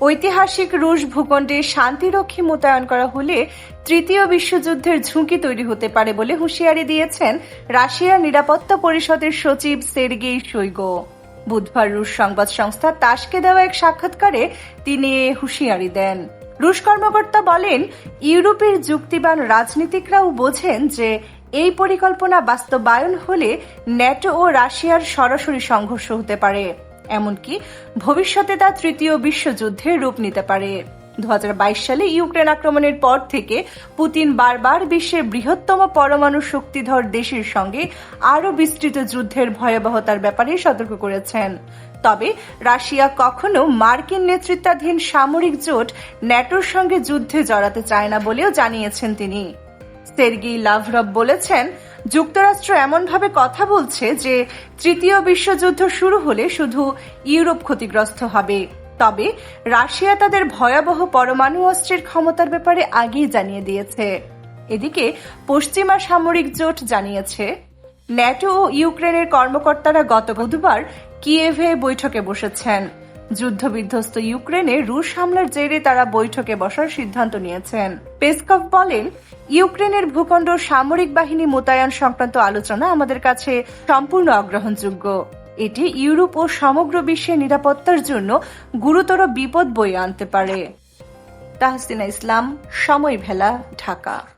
ঐতিহাসিক রুশ ভূখণ্ডে শান্তিরক্ষী মোতায়েন করা হলে তৃতীয় বিশ্বযুদ্ধের ঝুঁকি তৈরি হতে পারে বলে হুঁশিয়ারি দিয়েছেন রাশিয়ার নিরাপত্তা পরিষদের সচিব সের্গেই শৈগো। বুধবার রুশ সংবাদ সংস্থা তাসকে দেওয়া এক সাক্ষাৎকারে তিনি হুঁশিয়ারি দেন। রুশ কর্মকর্তা বলেন, ইউরোপের যুক্তিবান রাজনীতিকরাও বোঝেন যে এই পরিকল্পনা বাস্তবায়ন হলে ন্যাটো ও রাশিয়ার সরাসরি সংঘর্ষ হতে পারে। এমনকি ভবিষ্যতে তা তৃতীয় বিশ্বযুদ্ধে রূপ নিতে পারে। দু হাজার বাইশ সালে ইউক্রেন আক্রমণের পর থেকে পুতিন বারবার বিশ্বের বৃহত্তম পরমাণু শক্তিধর দেশের সঙ্গে আরও বিস্তৃত যুদ্ধের ভয়াবহতার ব্যাপারে সতর্ক করেছেন। তবে রাশিয়া কখনো মার্কিন নেতৃত্বাধীন সামরিক জোট ন্যাটোর সঙ্গে যুদ্ধে জড়াতে চায় না বলেও জানিয়েছেন তিনি। সের্গি লাভরভ বলেছেন যুক্তরাষ্ট্র এমনভাবে কথা বলছে যে তৃতীয় বিশ্বযুদ্ধ শুরু হলে শুধু ইউরোপ ক্ষতিগ্রস্ত হবে। তবে রাশিয়া তাদের ভয়াবহ পরমাণু অস্ত্রের ক্ষমতার ব্যাপারে আগেই জানিয়ে দিয়েছে। এদিকে পশ্চিমা সামরিক জোট জানিয়েছে, ন্যাটো ও ইউক্রেনের কর্মকর্তারা গত বুধবার কিয়েভে বৈঠকে বসেছেন। যুদ্ধবিধ্বস্ত ইউক্রেনে রুশ হামলার জেরে তারা বৈঠকে বসার সিদ্ধান্ত নিয়েছেন। পেসকভ বলেন, ইউক্রেনের ভূখণ্ড সামরিক বাহিনী মোতায়েন সংক্রান্ত আলোচনা আমাদের কাছে সম্পূর্ণ অগ্রহণযোগ্য এটি ইউরোপ ও সমগ্র বিশ্বের নিরাপত্তার জন্য গুরুতর বিপদ বয়ে আনতে পারে। তাহসিনা ইসলাম, সময় ভেলা, ঢাকা।